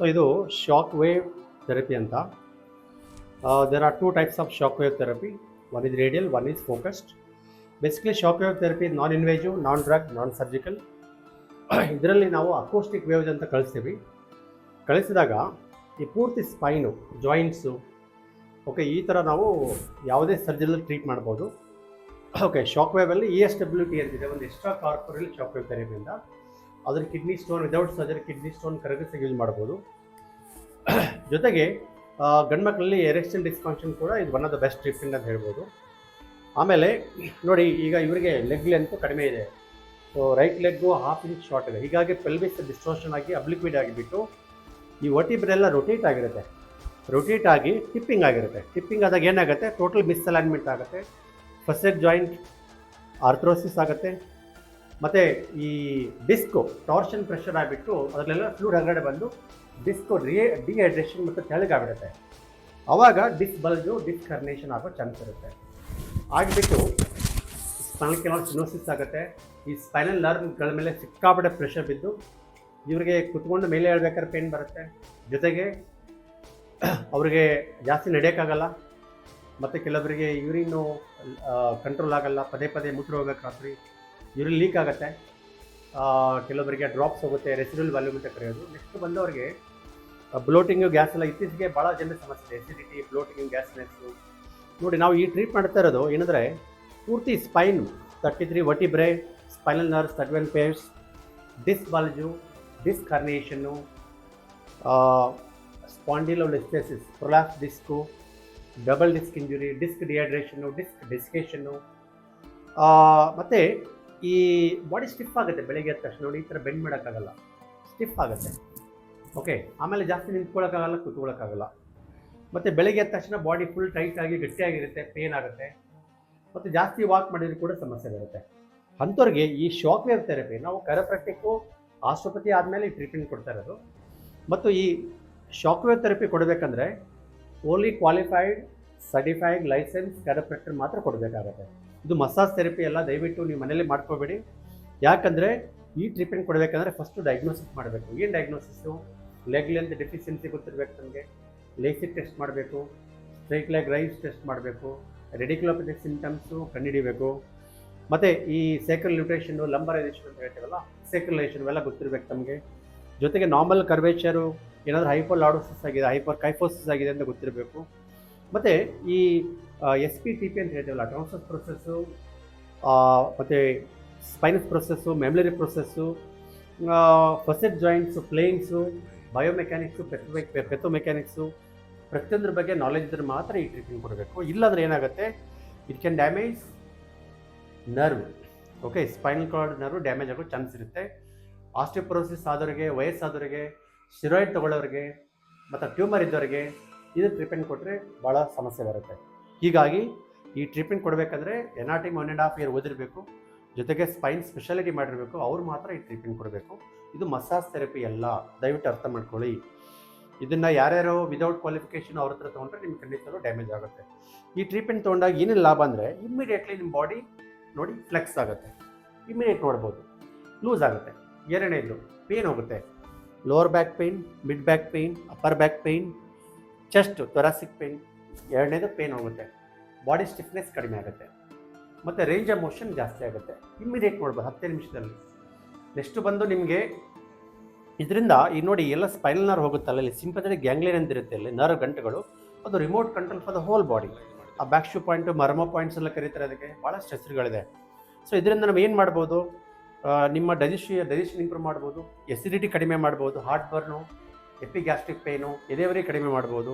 So ಇದು shock wave therapy ಅಂತ. There are two types of shock wave therapy one is radial one is focused basically shock wave therapy non invasive non drug non surgical ಇದರಲ್ಲಿ ನಾವು acoustic waves ಅಂತ ಕಳಿಸ್ತೀವಿ. ಕಳಿಸಿದಾಗ ಈ ಪೂರ್ತಿ spine joints okay ಈ ಥರ ನಾವು ಯಾವುದೇ ಸರ್ಜರಿಯಲ್ಲಿ ಟ್ರೀಟ್ ಮಾಡ್ಬೋದು. ಓಕೆ ಶಾಕ್ ವೇವಲ್ಲಿ ಇ ಎಸ್ ಡಬ್ಲ್ಯೂ ಟಿ ಅಂತಿದೆ ಒಂದು ಎಕ್ಸ್ಟ್ರಾ ಕಾರ್ಪೊರಲ್ ಶಾಕ್ ವೇವ್ ಥೆರಪಿಯಿಂದ ಅದರ kidney stone without surgery kidney stone correct use ಮಾಡ್ಬೋದು ಜೊತೆಗೆ ಗಂಡು ಮಕ್ಕಳಲ್ಲಿ ಎರೆಕ್ಷನ್ ಡಿಸ್ಫಂಕ್ಷನ್ ಕೂಡ ಇದು one of the best treatment ಅಂತ ಹೇಳ್ಬೋದು. ಆಮೇಲೆ, ನೋಡಿ, ಈಗ ಇವರಿಗೆ ಲೆಗ್ ಲೆಂತ್ ಕಡಿಮೆ ಇದೆ. So right leg half inch short ಇದೆ. ಹೀಗಾಗಿ ಪೆಲ್ವಿಸ್ ಡಿಸ್ಟೋರ್ಷನ್ ಆಗಿ ಅಬ್ಲಿಕ್ವಿಡ್ ಆಗಿಬಿಟ್ಟು, ಈ ಒಟಿಬ್ರೆಲ್ಲ ರೊಟೇಟ್ ಆಗಿರುತ್ತೆ. ರೊಟೇಟ್ ಆಗಿ ಟಿಪ್ಪಿಂಗ್ ಆಗಿರುತ್ತೆ. ಟಿಪ್ಪಿಂಗ್ ಆದಾಗ ಏನಾಗುತ್ತೆ? ಟೋಟಲ್ ಮಿಸ್ಅಲೈನ್ಮೆಂಟ್ ಆಗುತ್ತೆ. ಫಸ್ಟ್ ಜಾಯಿಂಟ್ ಆರ್ಥ್ರೋಸಿಸ್ ಆಗುತ್ತೆ. ಮತ್ತು ಈ ಡಿಸ್ಕು ಟಾರ್ಷನ್ ಪ್ರೆಷರ್ ಆಗಿಬಿಟ್ಟು ಅದರಲ್ಲೆಲ್ಲ ಫ್ಲೂಡ್ ಹೊರಗಡೆ ಬಂದು ಡಿಸ್ಕು ರಿಯೇ ಡಿಹೈಡ್ರೇಷನ್ ಮತ್ತು ತೆಳಗಾಗ್ಬಿಡುತ್ತೆ ಆವಾಗ ಡಿಸ್ ಬಲ್ಜು ಡಿಸ್ಕ್ ಕರ್ನೇಷನ್ ಆಗೋ ಚಾನ್ಸ್ ಇರುತ್ತೆ. ಆಗಿಬಿಟ್ಟು ಸ್ಪೈನಲ್ ಕೆನಾಲ್ ಸಿನೋಸಿಸ್ ಆಗುತ್ತೆ. ಈ ಸ್ಪೈನಲ್ ನರ್ವ್ಗಳ ಮೇಲೆ ಸಿಕ್ಕಾಪಟ್ಟೆ ಪ್ರೆಷರ್ ಬಿದ್ದು ಇವರಿಗೆ ಕುತ್ಕೊಂಡು ಮೇಲೆ ಹೇಳ್ಬೇಕಾದ್ರೆ ಪೇನ್ ಬರುತ್ತೆ. ಜೊತೆಗೆ ಅವರಿಗೆ ಜಾಸ್ತಿ ನಡೆಯೋಕ್ಕಾಗಲ್ಲ. ಮತ್ತು ಕೆಲವರಿಗೆ ಯೂರಿನು ಕಂಟ್ರೋಲ್ ಆಗಲ್ಲ. ಪದೇ ಪದೇ ಮೂತ್ರ ಹೋಗ್ಬೇಕು ಯೂರಿನ್ ಲೀಕ್ ಆಗುತ್ತೆ. ಆ, ಕೆಲವರಿಗೆ ಡ್ರಾಪ್ಸ್ ಹೋಗುತ್ತೆ ರೆಸಿಡಲ್ ವ್ಯಾಲ್ಯೂಮ್ ಅಂತ ಕರೆಯೋದು. ನೆಕ್ಸ್ಟ್ ಬಂದವರಿಗೆ ಬ್ಲೋಟಿಂಗು ಗ್ಯಾಸ್ ಎಲ್ಲ ಇತ್ತೀಚೆಗೆ ಭಾಳ ಜನ ಸಮಸ್ಯೆ ಎಸಿಡಿಟಿ ಬ್ಲೋಟಿಂಗ್ ಗ್ಯಾಸ್ನೆಸ್ಸು ನೋಡಿ ನಾವು ಈ ಟ್ರೀಟ್ ಮಾಡ್ತಾ ಇರೋದು ಏನಂದರೆ ಪೂರ್ತಿ spine thirty three vertebrae spinal nerves thirty one pairs disc bulge disc herniation spondylolisthesis prolapse disc double disc injury disc dehydration disc desiccation ಮತ್ತು ಈ ಬಾಡಿ ಸ್ಟಿಫ್ ಆಗುತ್ತೆ ಬೆಳಿಗ್ಗೆ ಎದ್ದ ತಕ್ಷಣ ನೋಡಿ, ಈ ಥರ ಬೆಂಡ್ ಮಾಡೋಕ್ಕಾಗಲ್ಲ. ಸ್ಟಿಫ್ ಆಗುತ್ತೆ. ಓಕೆ ಆಮೇಲೆ ಜಾಸ್ತಿ ನಿಂತ್ಕೊಳ್ಳೋಕ್ಕಾಗಲ್ಲ ಕೂತ್ಕೊಳ್ಳೋಕ್ಕಾಗಲ್ಲ ಮತ್ತು ಬೆಳಿಗ್ಗೆ ಎದ್ದ ತಕ್ಷಣ ಬಾಡಿ ಫುಲ್ ಟೈಟಾಗಿ ಗಟ್ಟಿಯಾಗಿರುತ್ತೆ ಪೇನ್ ಆಗುತ್ತೆ. ಮತ್ತು ಜಾಸ್ತಿ ವಾಕ್ ಮಾಡಿದ್ರು ಕೂಡ ಸಮಸ್ಯೆ ಬರುತ್ತೆ. ಅಂಥವ್ರಿಗೆ ಈ ಶಾಕ್ ವೇವ್ ಥೆರಪಿ ನಾವು ಕರಪ್ರಾಕ್ಟಿಕ್ಕು ಆಸ್ಟ್ರೋಪತಿ ಆದಮೇಲೆ ಈ ಟ್ರೀಟ್ಮೆಂಟ್ ಕೊಡ್ತಾ ಇರೋದು. ಮತ್ತು ಈ shock wave therapy ಕೊಡಬೇಕಂದ್ರೆ only qualified certified license chiropractor ಮಾತ್ರ ಕೊಡಬೇಕಾಗತ್ತೆ. ಇದು ಮಸಾಜ್ ಥೆರಪಿ ಎಲ್ಲ ದಯವಿಟ್ಟು ನೀವು ಮನೇಲಿ ಮಾಡ್ಕೋಬೇಡಿ. ಯಾಕಂದರೆ ಈ ಟ್ರೀಟ್ಮೆಂಟ್ ಕೊಡಬೇಕಂದ್ರೆ ಫಸ್ಟು ಡಯಾಗ್ನೋಸಿಸ್ ಮಾಡಬೇಕು. ಏನು ಡಯಾಗ್ನೋಸಿಸ್ಸು ಲೆಗ್ ಲೆಂತ್ ಡೆಫಿಷಿಯನ್ಸಿ ಗೊತ್ತಿರಬೇಕು ನಮಗೆ. ಲೇಸಿಕ್ ಟೆಸ್ಟ್ ಮಾಡಬೇಕು. ಸ್ಟ್ರೈಟ್ ಲೆಗ್ ರೈಸ್ ಟೆಸ್ಟ್ ಮಾಡಬೇಕು. ರೆಡಿಕ್ಯುಲೋಪತಿಕ್ ಸಿಂಟಮ್ಸು ಕಂಡುಹಿಡಿಬೇಕು ಮತ್ತು ಈ ಸೈಕಲ್ ನ್ಯೂಟ್ರೇಷನ್ನು ಲಂಬರೈಸೇಷನ್ ಅಂತ ಹೇಳ್ತೀವಲ್ಲ ಸೈಕಲೈಸೇಷನ್ ಇವೆಲ್ಲ ಗೊತ್ತಿರಬೇಕು ನಮಗೆ. ಜೊತೆಗೆ ನಾರ್ಮಲ್ ಕರ್ವೇಚರು ಏನಾದರೂ ಹೈಪರ್ ಲಾಡೋಸಿಸ್ ಆಗಿದೆ ಹೈಪರ್ ಕೈಫೋಸಿಸ್ ಆಗಿದೆ ಅಂತ ಗೊತ್ತಿರಬೇಕು. ಮತ್ತು ಈ ಎಸ್ ಪಿ ಟಿ ಪಿ ಅಂತ ಹೇಳ್ತೀವಲ್ಲ ಟ್ರಾನ್ಸ್ಫರ್ ಪ್ರೊಸೆಸ್ಸು ಮತ್ತು spinous process mamillary process facet joints planes biomechanics pathomechanics ಪ್ರತಿಯೊಂದ್ರ ಬಗ್ಗೆ ನಾಲೆಜ್ ಇದ್ರೆ ಮಾತ್ರ ಈ ಟ್ರೀಟ್ಮೆಂಟ್ ಕೊಡಬೇಕು. ಇಲ್ಲಾಂದ್ರೆ ಏನಾಗುತ್ತೆ? It can damage nerve okay spinal cord nerve damage ಆಗೋ ಚಾನ್ಸ್ ಇರುತ್ತೆ. ಆಸ್ಟಿಯೋಪೊರೋಸಿಸ್ ಆದವರಿಗೆ ವಯಸ್ಸಾದವರಿಗೆ ಸ್ಟಿರಾಯ್ಡ್ ತೊಗೊಳ್ಳೋರಿಗೆ, ಮತ್ತು ಟ್ಯೂಮರ್ ಇದ್ದವರಿಗೆ ಇದು ಟ್ರೀಟ್ಮೆಂಟ್ ಕೊಟ್ಟರೆ ಭಾಳ ಸಮಸ್ಯೆ ಬರುತ್ತೆ. ಹೀಗಾಗಿ ಈ treatment ಕೊಡಬೇಕಂದ್ರೆ N R T one and half year ಓದಿರಬೇಕು, ಜೊತೆಗೆ ಸ್ಪೈನ್ ಸ್ಪೆಷಾಲಿಟಿ ಮಾಡಿರಬೇಕು, ಅವ್ರು ಮಾತ್ರ ಈ ಟ್ರೀಟ್ಮೆಂಟ್ ಕೊಡಬೇಕು. ಇದು ಮಸಾಜ್ ಥೆರಪಿ ಎಲ್ಲ ದಯವಿಟ್ಟು ಅರ್ಥ ಮಾಡ್ಕೊಳ್ಳಿ. ಇದನ್ನು ಯಾರ್ಯಾರೋ ವಿದೌಟ್ ಕ್ವಾಲಿಫಿಕೇಷನ್ ಅವ್ರ ಹತ್ರ ತೊಗೊಂಡ್ರೆ ನಿಮ್ಗೆ ಖಂಡಿತಲೂ ಡ್ಯಾಮೇಜ್ ಆಗುತ್ತೆ. ಈ ಟ್ರೀಟ್ಮೆಂಟ್ ತೊಗೊಂಡಾಗ ಏನೇನು ಲಾಭ ಅಂದರೆ ಇಮ್ಮಿಡಿಯೇಟ್ಲಿ ನಿಮ್ಮ ಬಾಡಿ ನೋಡಿ ಫ್ಲೆಕ್ಸ್ ಆಗುತ್ತೆ. ಇಮ್ಮಿಡಿಯೇಟ್ ನೋಡ್ಬೋದು. ಲೂಸ್ ಆಗುತ್ತೆ. ಎರಡನೇದು ಪೇನ್ ಹೋಗುತ್ತೆ. Lower back pain mid back pain upper back pain chest thoracic pain ಎರಡನೇದು ಪೇನ್ ಹೋಗುತ್ತೆ. ಬಾಡಿ ಸ್ಟಿಫ್ನೆಸ್ ಕಡಿಮೆ ಆಗುತ್ತೆ. ಮತ್ತು ರೇಂಜ್ ಆಫ್ ಮೋಷನ್ ಜಾಸ್ತಿ ಆಗುತ್ತೆ. ಇಮ್ಮಿಡಿಯೇಟ್ ನೋಡ್ಬೋದು, ಹತ್ತೇ ನಿಮಿಷದಲ್ಲಿ. ನೆಕ್ಸ್ಟು ಬಂದು ನಿಮಗೆ ಇದರಿಂದ ಈ ನೋಡಿ ಎಲ್ಲ ಸ್ಪೈನಲ್ ನರ್ವ್ ಹೋಗುತ್ತಲ್ಲ ಇಲ್ಲಿ ಸಿಂಪಥೆಟಿಕ್ ಗ್ಯಾಂಗ್ಲಿಯನ್ ಅಂತ ಇರುತ್ತೆ ಇಲ್ಲಿ ನರ್ವ್ ಗಂಟುಗಳು. ಅದು remote control for the whole body ಆ back shu point marma points ಎಲ್ಲ ಕರೀತಾರೆ ಅದಕ್ಕೆ. ಭಾಳ ಹೆಸರುಗಳಿದೆ ಸೊ ಇದರಿಂದ ನಾವು ಏನು ಮಾಡ್ಬೋದು? ನಿಮ್ಮ ಡೈಜೆಷನ್ ಡೈಜೆಷನ್ ಇಂಪ್ರೂವ್ ಮಾಡ್ಬೋದು. ಎಸಿಡಿಟಿ ಕಡಿಮೆ ಮಾಡ್ಬೋದು ಹಾರ್ಟ್ ಬರ್ನು ಎಪಿಗ್ಯಾಸ್ಟ್ರಿಕ್ ಪೇನು ಎದೆಯವರಿಗೆ ಕಡಿಮೆ ಮಾಡ್ಬೋದು.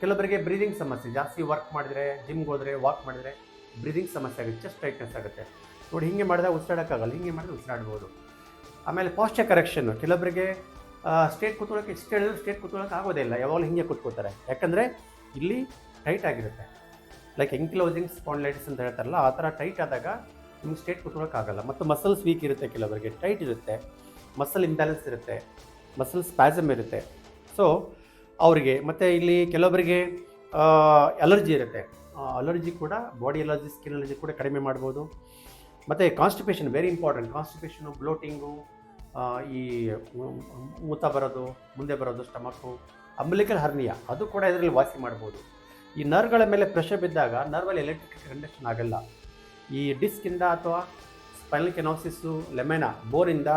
ಕೆಲವರಿಗೆ ಬ್ರೀದಿಂಗ್ ಸಮಸ್ಯೆ, ಜಾಸ್ತಿ ವರ್ಕ್ ಮಾಡಿದರೆ ಜಿಮ್ಗೆ ಹೋದರೆ ವಾಕ್ ಮಾಡಿದರೆ ಬ್ರೀದಿಂಗ್ ಸಮಸ್ಯೆ ಆಗುತ್ತೆ ಚೆಸ್ಟ್ ಟೈಟ್ನೆಸ್ ಆಗುತ್ತೆ. ನೋಡಿ, ಹಿಂಗೆ ಮಾಡಿದಾಗ ಉಸಿರಾಡೋಕ್ಕಾಗಲ್ಲ, ಹಿಂಗೆ ಮಾಡಿದ್ರೆ ಉಸಿರಾಡ್ಬೋದು. ಆಮೇಲೆ ಪಾಶ್ಚರ್ ಕರೆಕ್ಷನ್ನು ಕೆಲವರಿಗೆ ಸ್ಟೇಟ್ ಕೂತ್ಕೊಳ್ಳೋಕೆ ಇಷ್ಟು ಹೇಳಿದ್ರು ಸ್ಟೇಟ್ ಕೂತ್ಕೊಳ್ಳೋಕೆ ಆಗೋದೇ ಇಲ್ಲ, ಯಾವಾಗಲೂ ಹಿಂಗೆ ಕೂತ್ಕೋತಾರೆ. ಯಾಕಂದರೆ ಇಲ್ಲಿ ಟೈಟ್ ಆಗಿರುತ್ತೆ. ಲೈಕ್ ಎಂಕ್ಲೋಸಿಂಗ್ ಸ್ಪಾಂಡ್ಲೈಟಿಸ್ ಅಂತ ಹೇಳ್ತಾರಲ್ಲ, ಆ ಥರ ಟೈಟ್ ಆದಾಗ ನಿಮ್ಗೆ ಸ್ಟೇಟ್ ಕೂತ್ಕೊಳ್ಳೋಕ್ಕಾಗಲ್ಲ ಮತ್ತು ಮಸಲ್ಸ್ ವೀಕ್ ಇರುತ್ತೆ ಕೆಲವರಿಗೆ ಟೈಟ್ ಇರುತ್ತೆ. ಮಸಲ್ ಇಂಬ್ಯಾಲೆನ್ಸ್ ಇರುತ್ತೆ. ಮಸಲ್ ಸ್ಪ್ಯಾಸಮ್ ಇರುತ್ತೆ. ಸೊ ಅವರಿಗೆ, ಮತ್ತು ಇಲ್ಲಿ ಕೆಲವೊಬ್ಬರಿಗೆ ಅಲರ್ಜಿ ಇರುತ್ತೆ. ಅಲರ್ಜಿ ಕೂಡ ಬಾಡಿ ಅಲರ್ಜಿ ಸ್ಕಿನ್ ಅಲರ್ಜಿ ಕೂಡ ಕಡಿಮೆ ಮಾಡ್ಬೋದು. ಮತ್ತು constipation very important constipation bloating ಈ ಮೂತ ಬರೋದು, ಮುಂದೆ ಬರೋದು ಸ್ಟಮಕ್ಕು ಅಂಬಲಿಕಲ್ ಹರ್ನಿಯ ಅದು ಕೂಡ ಇದರಲ್ಲಿ ವಾಸಿ ಮಾಡ್ಬೋದು. ಈ ನರ್ವ್ಗಳ ಮೇಲೆ ಪ್ರೆಷರ್ ಬಿದ್ದಾಗ ನರ್ವಲ್ಲಿ ಎಲೆಕ್ಟ್ರಿಕ್ ಕಂಡಕ್ಷನ್ ಆಗಲ್ಲ. ಈ ಡಿಸ್ಕಿಂದ ಅಥವಾ ಸ್ಪೈನಲ್ ಕೆನೋಸಿಸ್ಸು ಲೆಮೆನಾ ಬೋರಿಂದ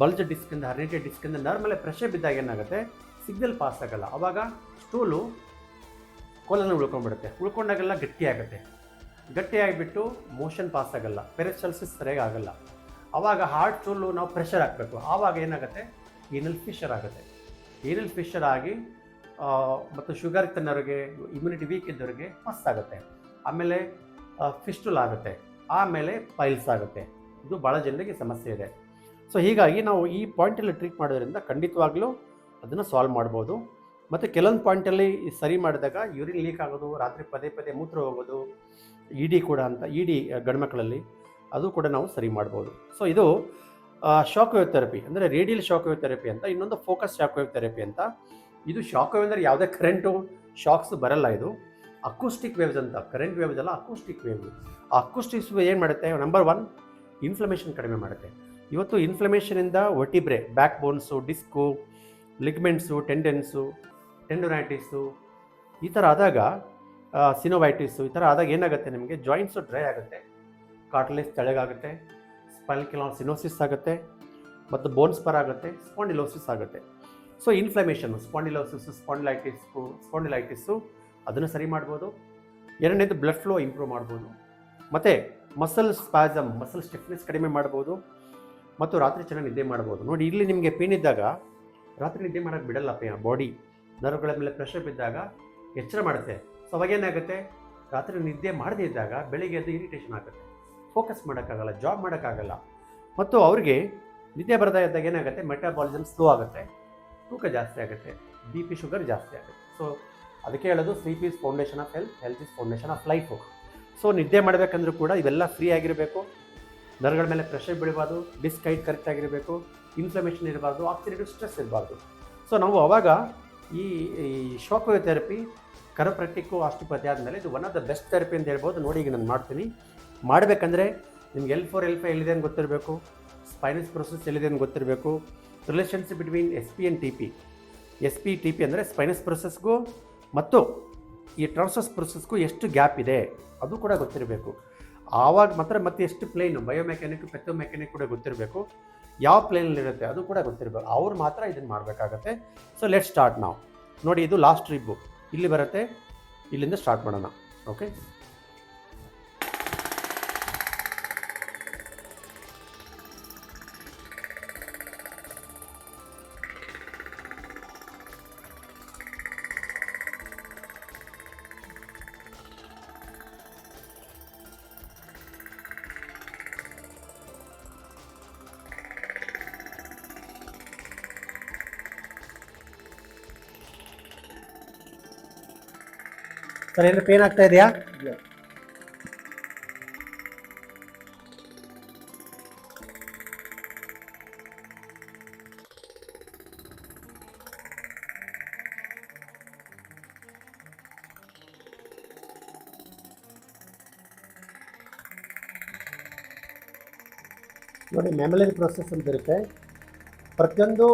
ಬಲ್ಜ್ ಡಿಸ್ಕಿಂದ ಹರಿಟೆಡ್ ಡಿಸ್ಕಿಂದ ನರ್ವ್ ಮೇಲೆ ಪ್ರೆಷರ್ ಬಿದ್ದಾಗ ಏನಾಗುತ್ತೆ? ಸಿಗ್ನಲ್ ಪಾಸ್ ಆಗಲ್ಲ. ಆವಾಗ ಸ್ಟೂಲು ಕೋಲನ್ನು ಉಳ್ಕೊಂಡ್ಬಿಡುತ್ತೆ. ಉಳ್ಕೊಂಡಾಗೆಲ್ಲ ಗಟ್ಟಿ ಆಗುತ್ತೆ. ಗಟ್ಟಿ ಆಗಿಬಿಟ್ಟು ಮೋಷನ್ ಪಾಸ್ ಆಗಲ್ಲ. ಪೆರಿಸ್ಟಲ್ಸಿಸ್ ಸರಿಯಾಗಿ ಆಗಲ್ಲ. ಆವಾಗ ಹಾರ್ಟ್ ಸ್ಟೂಲು ನಾವು ಪ್ರೆಷರ್ ಹಾಕಬೇಕು. ಆವಾಗ ಏನಾಗುತ್ತೆ? ಏನಲ್ ಫಿಶರ್ ಆಗುತ್ತೆ. ಏನಲ್ ಫಿಶರ್ ಆಗಿ ಮತ್ತು ಶುಗರ್ ತನ್ನವ್ರಿಗೆ ಇಮ್ಯುನಿಟಿ ವೀಕ್ ಇದ್ದವರಿಗೆ ಮಸ್ತಾಗುತ್ತೆ ಆಮೇಲೆ ಫಿಸ್ಟುಲ್ ಆಗುತ್ತೆ. ಆಮೇಲೆ ಪೈಲ್ಸ್ ಆಗುತ್ತೆ. ಇದು ಭಾಳ ಜನರಿಗೆ ಸಮಸ್ಯೆ ಇದೆ. ಸೊ ಹೀಗಾಗಿ ನಾವು ಈ ಪಾಯಿಂಟಲ್ಲಿ ಟ್ರೀಟ್ ಮಾಡೋದ್ರಿಂದ ಖಂಡಿತವಾಗ್ಲೂ ಅದನ್ನು ಸಾಲ್ವ್ ಮಾಡ್ಬೋದು. ಮತ್ತು ಕೆಲವೊಂದು ಪಾಯಿಂಟಲ್ಲಿ ಸರಿ ಮಾಡಿದಾಗ ಯೂರಿನ್ ಲೀಕ್ ಆಗೋದು, ರಾತ್ರಿ ಪದೇ ಪದೇ ಮೂತ್ರ ಹೋಗೋದು ಇಡಿ ಡಿ ಕೂಡ ಅಂತ ಇಡಿ ಡಿ ಗಂಡ್ಮಕ್ಳಲ್ಲಿ ಅದು ಕೂಡ ನಾವು ಸರಿ ಮಾಡ್ಬೋದು. ಸೊ ಇದು ಶಾಕ್ ವೇವ್ ಥೆರಪಿ ಅಂದರೆ ರೇಡಿಯಲ್ ಶಾಕ್ ವೇವ್ ಥೆರಪಿ ಅಂತ, ಇನ್ನೊಂದು ಫೋಕಸ್ ಶಾಕ್ ವೇವ್ ಥೆರಪಿ ಅಂತ. ಇದು ಶಾಕ್ ವೇವ್ ಅಂದರೆ ಯಾವುದೇ ಕರೆಂಟು ಶಾಕ್ಸ್ ಬರಲ್ಲ ಇದು. ಅಕೂಸ್ಟಿಕ್ ವೇವ್ಸ್ ಅಂತ ಕರೆಂಟ್ ವೇವ್ಸ್ ಅಲ್ಲ ಅಕೂಸ್ಟಿಕ್ ವೇವ್ ಆ ಅಕೂಸ್ಟಿಕ್ಸ್ ಏನು ಮಾಡುತ್ತೆ? ನಂಬರ್ ಒನ್ ಇನ್ಫ್ಲಮೇಷನ್ ಕಡಿಮೆ ಮಾಡುತ್ತೆ. ಇವತ್ತು ಇನ್ಫ್ಲಮೇಷನಿಂದ ಒಟಿಬ್ರೆ ಬ್ಯಾಕ್ ಬೋನ್ಸು ಡಿಸ್ಕು ಲಿಗ್ಮೆಂಟ್ಸು ಟೆಂಡೆನ್ಸು ಟೆಂಡೊನೈಟಿಸು ಈ ಥರ ಆದಾಗ ಸಿನೋವೈಟಿಸು ಈ ಥರ ಆದಾಗ ಏನಾಗುತ್ತೆ ನಿಮಗೆ? ಜಾಯಿಂಟ್ಸು ಡ್ರೈ ಆಗುತ್ತೆ. ಕಾಟ್ಲೆಸ್ ತೆಳಗಾಗುತ್ತೆ. ಸ್ಪೈಲ್ ಕೆಲವು ಸಿನೋಸಿಸ್ ಆಗುತ್ತೆ. ಮತ್ತು ಬೋನ್ಸ್ ಪರ್ ಆಗುತ್ತೆ. ಸ್ಪಾಂಡಿಲೋಸಿಸ್ ಆಗುತ್ತೆ. So inflammation spondylosis spondylitis spondylitis ಅದನ್ನು ಸರಿ ಮಾಡ್ಬೋದು. ಎರಡನೇದು ಬ್ಲಡ್ ಫ್ಲೋ ಇಂಪ್ರೂವ್ ಮಾಡ್ಬೋದು. ಮತ್ತು ಮಸಲ್ ಸ್ಪಾಸಮ್ ಮಸಲ್ ಸ್ಟಿಫ್ನೆಸ್ ಕಡಿಮೆ ಮಾಡ್ಬೋದು. ಮತ್ತು ರಾತ್ರಿ ಚೆನ್ನಾಗಿ ನಿದ್ದೆ ಮಾಡ್ಬೋದು. ನೋಡಿ, ಇಲ್ಲಿ ನಿಮಗೆ ಪೇನ್ ಇದ್ದಾಗ, ರಾತ್ರಿ ನಿದ್ದೆ ಮಾಡೋಕ್ಕೆ ಬಿಡಲ್ಲ ಪೇ ಬಾಡಿ ನರಗಳ ಮೇಲೆ ಪ್ರೆಷರ್ ಬಿದ್ದಾಗ ಎಚ್ಚರ ಮಾಡುತ್ತೆ. ಸೊ ಅವಾಗೇನಾಗುತ್ತೆ ರಾತ್ರಿ ನಿದ್ದೆ ಮಾಡದೇ ಇದ್ದಾಗ ಬೆಳಿಗ್ಗೆ ಅದು ಇರಿಟೇಷನ್ ಆಗುತ್ತೆ. ಫೋಕಸ್ ಮಾಡೋಕ್ಕಾಗಲ್ಲ ಜಾಬ್ ಮಾಡೋಕ್ಕಾಗಲ್ಲ. ಮತ್ತು ಅವ್ರಿಗೆ ನಿದ್ದೆ ಬರದೇ ಇದ್ದಾಗ ಏನಾಗುತ್ತೆ? ಮೆಟಾಬಾಲಿಸಮ್ ಸ್ಲೋ ಆಗುತ್ತೆ. ತೂಕ ಜಾಸ್ತಿ ಆಗುತ್ತೆ. ಬಿ ಪಿ ಶುಗರ್ ಜಾಸ್ತಿ ಆಗುತ್ತೆ. ಸೊ ಅದಕ್ಕೆ ಹೇಳೋದು sleep is foundation of health health is foundation of life so ನಿದ್ದೆ ಮಾಡಬೇಕಂದ್ರೂ ಕೂಡ ಇವೆಲ್ಲ ಫ್ರೀ ಆಗಿರಬೇಕು. ನರಗಳ ಮೇಲೆ ಪ್ರೆಷರ್ ಬೀಳಬಾರ್ದು ಡಿಸ್ಕ್ ಕರೆಕ್ಟ್ ಆಗಿರಬೇಕು ಇನ್ಫ್ಲಮೇಷನ್ ಇರಬಾರ್ದು ಆಕ್ಸಿಡೇಟಿವ್ ಸ್ಟ್ರೆಸ್ ಇರಬಾರ್ದು. ಸೊ ನಾವು ಅವಾಗ ಈ ಈ ಶಾಕ್ ಥೆರಪಿ ಕರೋಪ್ರಾಕ್ಟಿಕ್ಕು ಆಸ್ಟಿಪತಿ ಆದಮೇಲೆ ಇದು one of the best therapy ಅಂತ ಹೇಳ್ಬೋದು. ನೋಡಿ ಈಗ ನಾನು ಮಾಡ್ತೀನಿ. ಮಾಡಬೇಕಂದ್ರೆ ನಿಮ್ಗೆ ಎಲ್ ಫೋರ್ ಎಲ್ ಫೈ ಎಲ್ಲಿದೆ ಅಂತ ಗೊತ್ತಿರಬೇಕು. ಸ್ಪೈನಸ್ ಪ್ರೊಸೆಸ್ ಎಲ್ಲಿದೆ ಅಂತ ಗೊತ್ತಿರಬೇಕು. Relationship between S P and T P S P T P ಅಂದರೆ ಸ್ಪೈನಸ್ ಪ್ರೊಸೆಸ್ಗೂ ಮತ್ತು ಈ ಟ್ರಾನ್ಸಸ್ ಪ್ರೊಸೆಸ್ಗೂ ಎಷ್ಟು ಗ್ಯಾಪ್ ಇದೆ, ಅದು ಕೂಡ ಗೊತ್ತಿರಬೇಕು. ಆವಾಗ ಮಾತ್ರ ಮತ್ತೆ ಎಷ್ಟು ಪ್ಲೇನ್ ಬಯೋಮೆಕ್ಯಾನಿಕ್ ಪೆಥೋಮೆಕ್ಯಾನಿಕ್ ಕೂಡ ಗೊತ್ತಿರಬೇಕು. ಯಾವ ಪ್ಲೇನಲ್ಲಿರುತ್ತೆ ಅದು ಕೂಡ ಗೊತ್ತಿರಬೇಕು. ಅವ್ರು ಮಾತ್ರ ಇದನ್ನು ಮಾಡಬೇಕಾಗತ್ತೆ. ಸೊ ಲೆಟ್ ಸ್ಟಾರ್ಟ್ ನಾವು ನೋಡಿ, ಇದು ಲಾಸ್ಟ್ ಟ್ರಿಬ್ಬು ಇಲ್ಲಿ ಬರುತ್ತೆ, ಇಲ್ಲಿಂದ ಸ್ಟಾರ್ಟ್ ಮಾಡೋಣ. ಓಕೆ ಸರ್ ಏನು ಪೇನ್ ಆಗ್ತಾ ಇದೆಯಾ ನೋಡಿ ಮೆಮಲರಿ ಪ್ರೊಸೆಸ್ ಅಂತ ಇರುತ್ತೆ. ಪ್ರತಿಯೊಂದು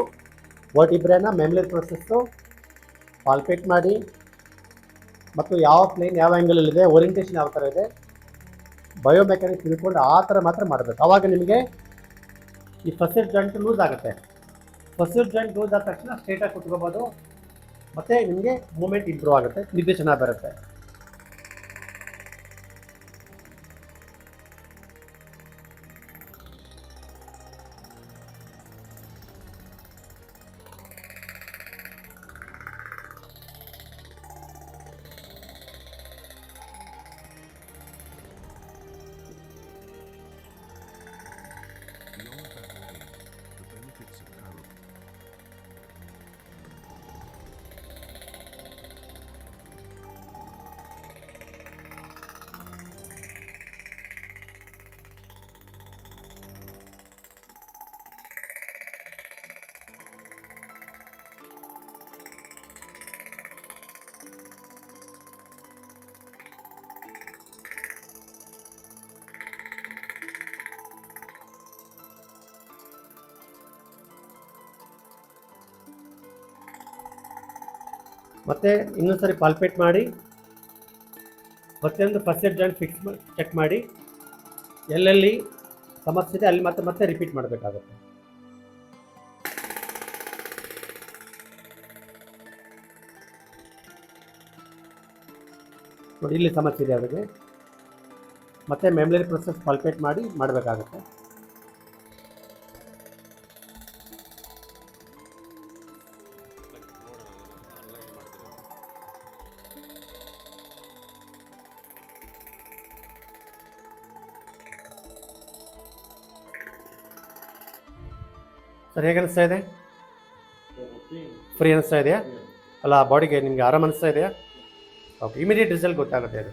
ವರ್ಟಿಬ್ರೇನ ಮೆಮಲರಿ ಪ್ರೊಸೆಸ್ಸು ಪಾಲ್ಪೇಟ್ ಮಾಡಿ ಮತ್ತು ಯಾವ ಪ್ಲೇನ್ ಯಾವ ಆ್ಯಂಗಲಲ್ಲಿದೆ ಓರಿಯಂಟೇಷನ್ ಯಾವ ಥರ ಇದೆ ಬಯೋಮೆಕ್ಯಾನಿಕ್ ತಿಳ್ಕೊಂಡು ಆ ಥರ ಮಾತ್ರ ಮಾಡಬೇಕು. ಆವಾಗ ನಿಮಗೆ ಈ ಫಸಿಲ್ ಜಾಯಿಂಟ್ ಲೂಸ್ ಆಗುತ್ತೆ. ಫಸಿಲ್ ಜಾಯಿಂಟ್ ಲೂಸ್ ಆದ ತಕ್ಷಣ ಸ್ಟ್ರೇಟಾಗಿ ಕುತ್ಕೋಬೋದು. ಮತ್ತು ನಿಮಗೆ ಮೂಮೆಂಟ್ ಇಂಪ್ರೂವ್ ಆಗುತ್ತೆ ಚೆನ್ನಾಗಿ ಬರುತ್ತೆ. ಮತ್ತು ಇನ್ನೊಂದು ಸಾರಿ ಪಾಲ್ಪೇಟ್ ಮಾಡಿ ಪ್ರತಿಯೊಂದು ಫಸ್ಟ್ ಜಾಯಿಂಟ್ ಫಿಕ್ಸ್ ಚೆಕ್ ಮಾಡಿ, ಎಲ್ಲೆಲ್ಲಿ ಸಮಸ್ಯೆ ಇದೆ ಅಲ್ಲಿ ಮತ್ತೆ ಮತ್ತೆ ರಿಪೀಟ್ ಮಾಡಬೇಕಾಗುತ್ತೆ. ನೋಡಿ ಇಲ್ಲಿ ಸಮಸ್ಯೆ ಇದೆ ಅದಕ್ಕೆ. ಮತ್ತೆ ಮೆಮ್ಲರಿ ಪ್ರೊಸೆಸ್ ಪಾಲ್ಪೇಟ್ ಮಾಡಿ ಮಾಡಬೇಕಾಗುತ್ತೆ. ಸರ್, ಹೇಗೆ ಅನಿಸ್ತಾ ಇದೆ? ಫ್ರೀ ಅನಿಸ್ತಾ ಇದೆಯಾ? ಅಲ್ಲ ಬಾಡಿಗೆ ನಿಮಗೆ ಆರಾಮ ಅನಿಸ್ತಾ ಇದೆಯಾ? ಓಕೆ ಇಮಿಡಿಯೇಟ್ ರಿಸಲ್ಟ್ ಗೊತ್ತಾಗುತ್ತೆ ಅದು.